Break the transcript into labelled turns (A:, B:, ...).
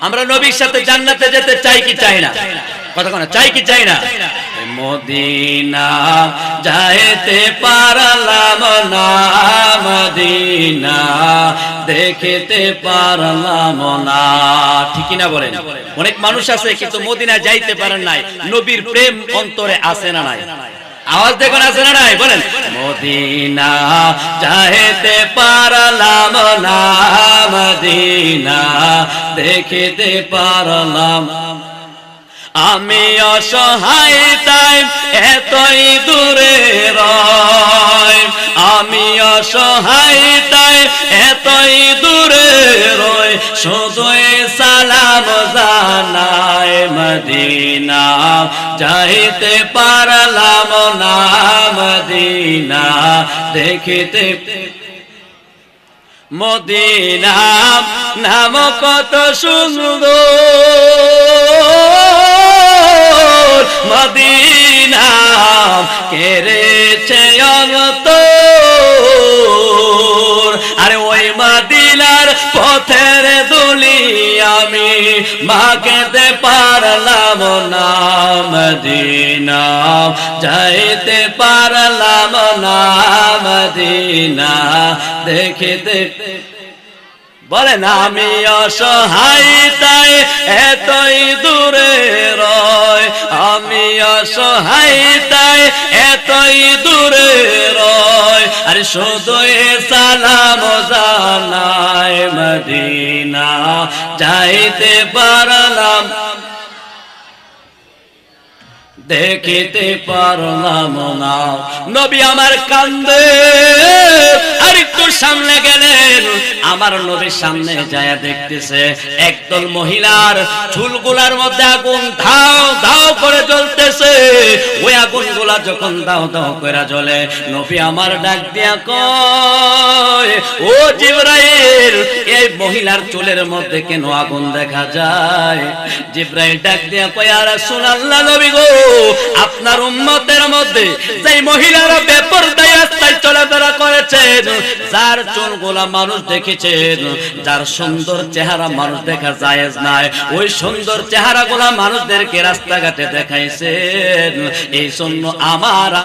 A: আমরা নবীর সাথে জান্নাতে যেতে চাই কি চাই না? কথা কোন চাই কি চাই না? মদিনা যাইতে পারলাম না মদিনা দেখতে পারলাম না। ঠিকই না বলেন? অনেক মানুষ আছে কিন্তু মদিনা যাইতে পারেন নাই নবীর প্রেম অন্তরে আছে না নাই? আওয়াজ দেখুন আছে না নাই? বলেন। মদিনা চাহেতে পারলাম না মদিনা, দেখিতে পারলাম। আমি অসহায়, তাই এতই দূরে রয়। আমি অসহায়, তাই এতই দূরে শুধুই সালাম জানায় মদিনা। যাইতে পারলাম না মদিনা দেখিতে মদিনা। নাম কত সুন্দর। পথের দুলি আমি মাকেতে পারলাম না মদিনা। যাইতে পারলাম না মদিনা দেখিতে বলেন আমি অসহায়, তাই এতই দূরে রয়। আমি অসহায়, তাই এতই দূরে শুধু সালাম জানায় মদিনা। যাইতে পারলাম, দেখিতে পারলাম না। নবী আমার কান্দে আর একটু সামনে গেলেন। আমার নবীর সামনে যায় দেখতেছে একদল মহিলার চুলগুলার মধ্যে আগুন ধাও করে ওই যখন করে জ্বলে আমার ডাক দিয়া কয়, ও জিব্রাইল, এই মহিলার চুলের মধ্যে কেন আগুন দেখা যায়? জিব্রাইল ডাক দিয়া কয়, আর রাসূলুল্লাহ নবী গো, আপনার উম্মতের মধ্যে যেই মহিলারা বেপরদায় রাস্তায় চলাফেরা করেছেন যার চুলগুলা মানুষ দেখেছেন, যার সুন্দর চেহারা মানুষ দেখা জায়েজ নাই, ওই সুন্দর চেহারা চেহারাগুলা মানুষদেরকে রাস্তাঘাটে দেখাইছেন। এই জন্য আমার